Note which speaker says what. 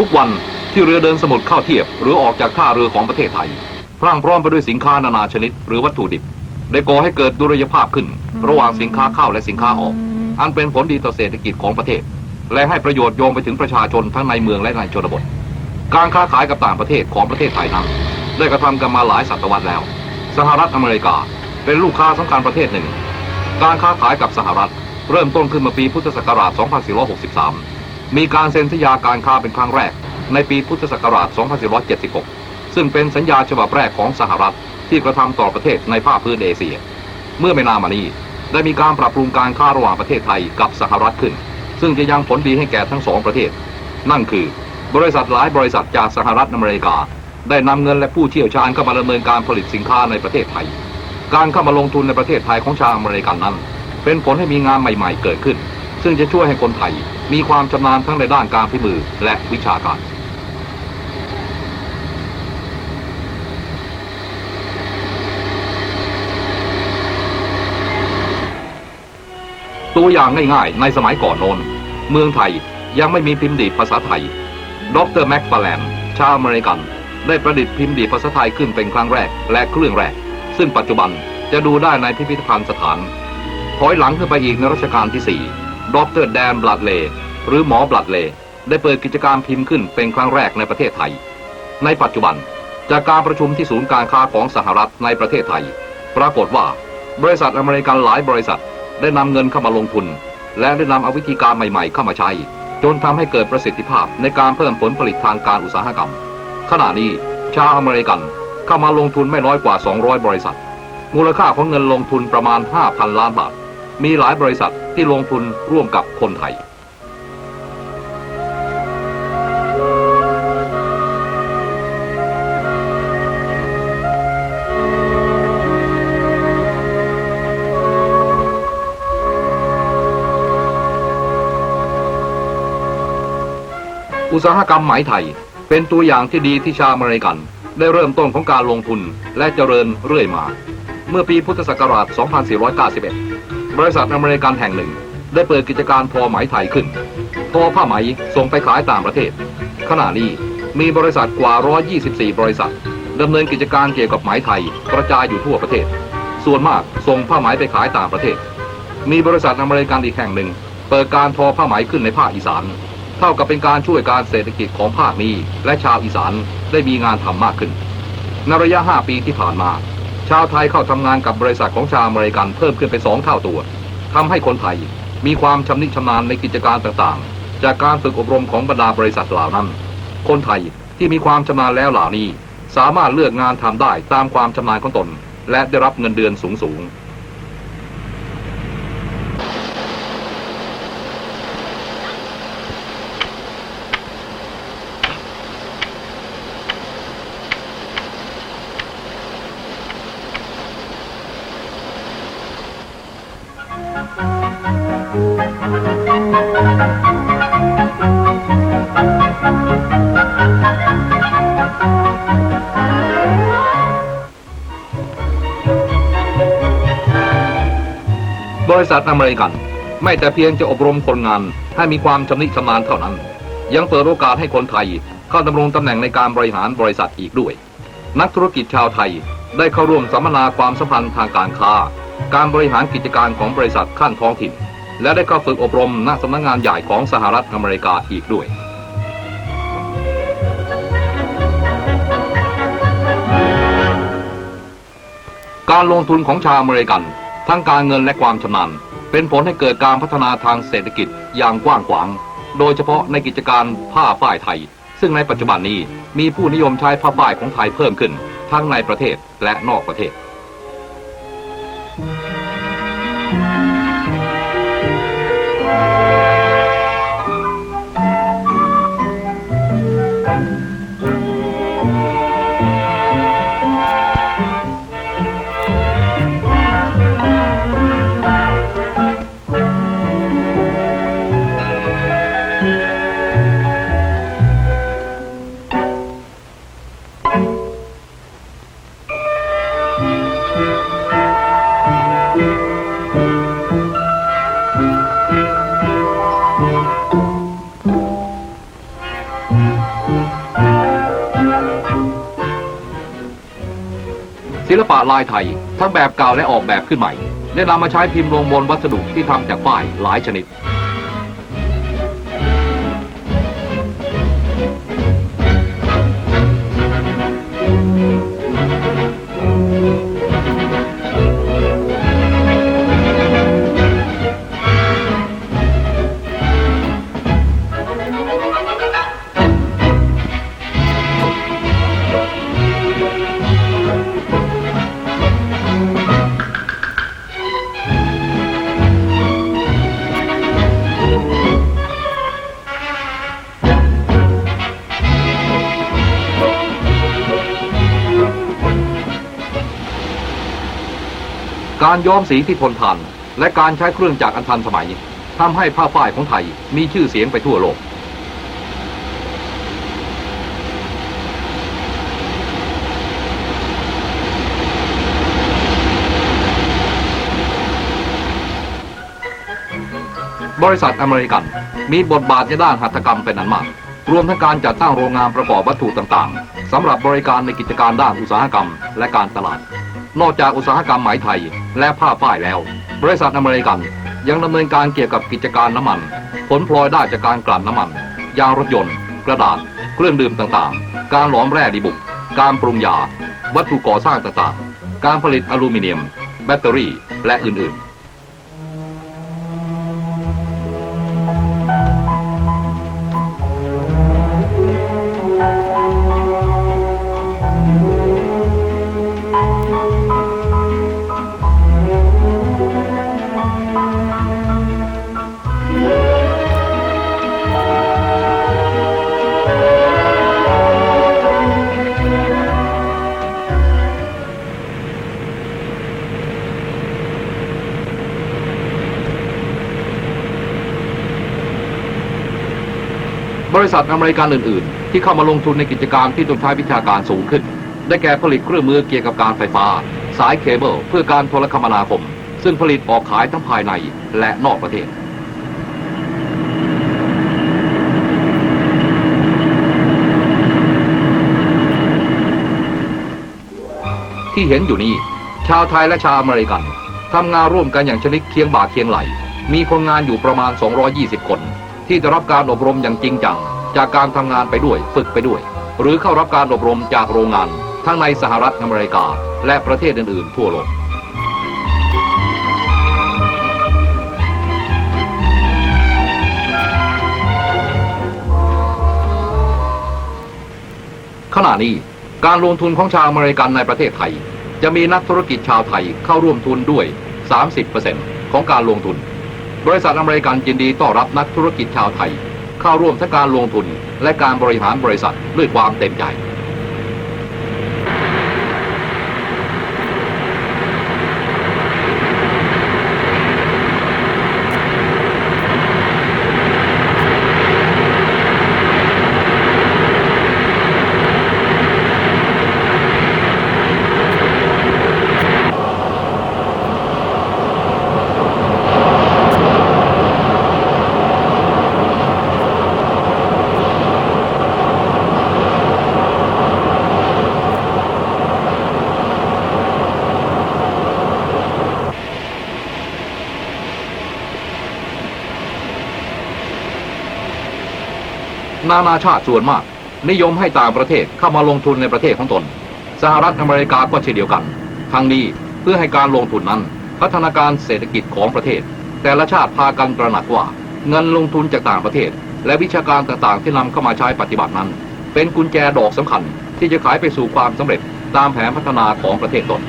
Speaker 1: ทุกวันที่เรือเดินสมุทรเข้าเทียบ หรือออกจากท่าเรือของประเทศไทย พรั่งพร้อมไปด้วยสินค้านานาชนิด หรือวัตถุดิบ ได้ก่อให้เกิดดุลยภาพขึ้น ระหว่างสินค้าเข้าและสินค้าออก อันเป็นผลดีต่อเศรษฐกิจของประเทศ และให้ประโยชน์โยงไปถึงประชาชนทั้งในเมืองและในชนบท การค้าขายกับต่างประเทศของประเทศไทยนั้นได้กระทำกันมาหลายศตวรรษแล้ว สหรัฐอเมริกาเป็นลูกค้าสำคัญประเทศหนึ่ง การค้าขายกับสหรัฐ เริ่มต้นขึ้นมาปีพุทธศักราช 2463 มีการเซ็นสัญญาการค้าเป็นครั้งแรก ในปีพุทธศักราช 2476 ซึ่งเป็นสัญญาฉบับแรกของสหรัฐที่กระทำต่อประเทศในภาคพื้นเอเชีย เมื่อไม่นานมานี้ได้มีการปรับปรุงการค้าระหว่างประเทศไทยกับสหรัฐขึ้น ซึ่งจะยังผลดีให้แก่ทั้งสองประเทศ นั่นคือบริษัทหลายบริษัทจากสหรัฐอเมริกา ได้นำเงินและผู้เชี่ยวชาญเข้ามาดำเนินการผลิตสินค้าในประเทศไทย การเข้ามาลงทุนในประเทศไทยของชาวอเมริกันนั้น เป็นผลให้มีงานใหม่ ๆ เกิดขึ้น ซึ่งจะช่วยให้คนไทย มีความชำนาญทั้งในด้านการพิมือและวิชาการตัวอย่างง่ายๆ ในสมัยก่อนโน้น เมืองไทยยังไม่มีพิมพ์ดีภาษาไทย ดรแม็กฟาแลนชาวอเมริกัน ได้ประดิษฐ์พิมพ์ดีภาษาไทยขึ้นเป็นครั้งแรกและเครื่องแรก ซึ่งปัจจุบันจะดูได้ในพิพิธภัณฑ์สถาน ถอยหลังขึ้นไปอีกในรัชกาลที่ 4 ดรแดนบลัดเลหรือหมอบลัดเลได้เปิดกิจการพิมพ์ขึ้นเป็นครั้งแรกในประเทศไทย ในปัจจุบันจากการประชุมที่ศูนย์การค้าของสหรัฐในประเทศไทย ปรากฏว่าบริษัทอเมริกันหลายบริษัทได้นำเงินเข้ามาลงทุน และได้นำเอาวิธีการใหม่ๆ เข้ามาใช้ จนทำให้เกิดประสิทธิภาพในการเพิ่มผลผลิตทางการอุตสาหกรรม ขณะนี้ชาวอเมริกันเข้ามาลงทุนไม่น้อยกว่า 200 บริษัท มูลค่าของเงินลงทุนประมาณ 5,000 ล้านบาท มีหลายบริษัทที่ลงทุนร่วมกับคนไทย อุตสาหกรรมไหมไทย เป็นตัวอย่างที่ดีที่ชาวอเมริกัน ได้เริ่มต้นของการลงทุนและเจริญเรื่อยมา เมื่อปีพุทธศักราช 2491 บริษัทอเมริกันแห่งหนึ่ง ได้เปิดกิจการทอไหมไทยขึ้น ทอผ้าไหมส่งไปขายต่างประเทศ ขณะนี้มีบริษัทกว่า 124 บริษัทดำเนินกิจการเกี่ยวกับไหมไทยกระจายอยู่ทั่วประเทศ ส่วนมากส่งผ้าไหมไปขายต่างประเทศ มีบริษัทอเมริกันอีกแห่งหนึ่ง เปิดการทอผ้าไหมขึ้นในภาคอีสาน เท่ากับเป็นการช่วยการเศรษฐกิจของภาคนี้ และชาวอีสานได้มีงานทำมากขึ้น ในระยะ 5 ปีที่ผ่านมา ชาวไทยเข้าทำงานกับบริษัทของชาวอเมริกันเพิ่มขึ้นเป็นสองเท่าตัวทำให้คนไทยมีความชำนิชำนาญในกิจการต่างๆ จากการฝึกอบรมของบรรดาบริษัทเหล่านั้น คนไทยที่มีความชำนาญแล้วเหล่านี้ สามารถเลือกงานทำได้ตามความชำนาญของตน และได้รับเงินเดือนสูงๆ บริษัทอเมริกัน ไม่แต่เพียงจะอบรมคนงานให้มีความชำนิชำนาญเท่านั้น ยังเปิดโอกาสให้คนไทยเข้าดำรงตำแหน่งในการบริหารบริษัทอีกด้วย นักธุรกิจชาวไทยได้เข้าร่วมสัมมนาความสัมพันธ์ทางการค้า การบริหารกิจการของบริษัทขั้นท้องถิ่น และได้เข้าฝึกอบรมณสำนักงานใหญ่ของสหรัฐอเมริกาอีกด้วยการลงทุนของชาวอเมริกัน ทั้งการเงินและความชำนาญเป็นผลให้เกิดการพัฒนาทางเศรษฐกิจอย่างกว้างขวาง โดยเฉพาะในกิจการผ้าฝ้ายไทย ซึ่งในปัจจุบันนี้มีผู้นิยมใช้ผ้าฝ้ายของไทยเพิ่มขึ้น ทั้งในประเทศและนอกประเทศ ศิลปะลายไทย ทั้งแบบเก่าและออกแบบขึ้นใหม่ ได้นำมาใช้พิมพ์ลงบนวัสดุที่ทำจากฝ้ายหลายชนิด ย้อมสีที่ทนทาน และการใช้เครื่องจักรอันทันสมัยทำให้ผ้าฝ้ายของไทยมีชื่อเสียงไปทั่วโลกบริษัทอเมริกันมีบทบาทในด้านหัตถกรรมเป็นอันมาก รวมทั้งการจัดตั้งโรงงานประกอบวัตถุต่างๆสำหรับบริการในกิจการด้านอุตสาหกรรมและการตลาด นอกจากอุตสาหกรรมไหมไทย และผ้าฝ้ายแล้ว บริษัทอเมริกันยังดำเนินการเกี่ยวกับกิจการน้ำมัน ผลพลอยได้จากการกลั่นน้ำมัน ยางรถยนต์ กระดาษ เครื่องดื่มต่างๆ การหลอมแร่ดีบุก การปรุงยา วัตถุก่อสร้างต่างๆ การผลิตอลูมิเนียม แบตเตอรี่ และอื่นๆ ริษัทอเมริกันอื่น ๆ ที่เข้ามาลงทุนในกิจการที่ต้องใช้วิชาการสูงขึ้น ได้แก่ผลิตเครื่องมือเกี่ยวกับการไฟฟ้า สายเคเบิลเพื่อการโทรคมนาคม ซึ่งผลิตออกขายทั้งภายในและนอกประเทศที่เห็นอยู่นี้ ชาวไทยและชาวอเมริกันทำงานร่วมกันอย่างชนิดเคียงบ่าเคียงไหล มีคนงานอยู่ประมาณ 220 คน ที่ได้รับการอบรมอย่างจริงจัง จากการทำงานไปด้วยฝึกไปด้วย หรือเข้ารับการอบรมจากโรงงาน ทั้งในสหรัฐอเมริกา และประเทศอื่นๆ ทั่วโลกขณะนี้การลงทุนของชาวอเมริกันในประเทศไทย จะมีนักธุรกิจชาวไทยเข้าร่วมทุนด้วย 30%ของการลงทุน บริษัทอเมริกันยินดีต้อนรับนักธุรกิจชาวไทย เข้าร่วมทั้งการลงทุนและการบริหารบริษัทด้วยความเต็มใจ นานาชาติส่วนมาก นิยมให้ต่างประเทศเข้ามาลงทุนในประเทศของตน สหรัฐอเมริกาก็เช่นเดียวกัน ทั้งนี้เพื่อให้การลงทุนนั้น พัฒนาการเศรษฐกิจของประเทศ แต่ละชาติพากันตระหนักว่า เงินลงทุนจากต่างประเทศ และวิชาการต่างๆ ที่นำเข้ามาใช้ปฏิบัตินั้น เป็นกุญแจดอกสำคัญที่จะขายไปสู่ความสำเร็จตามแผนพัฒนาของประเทศตน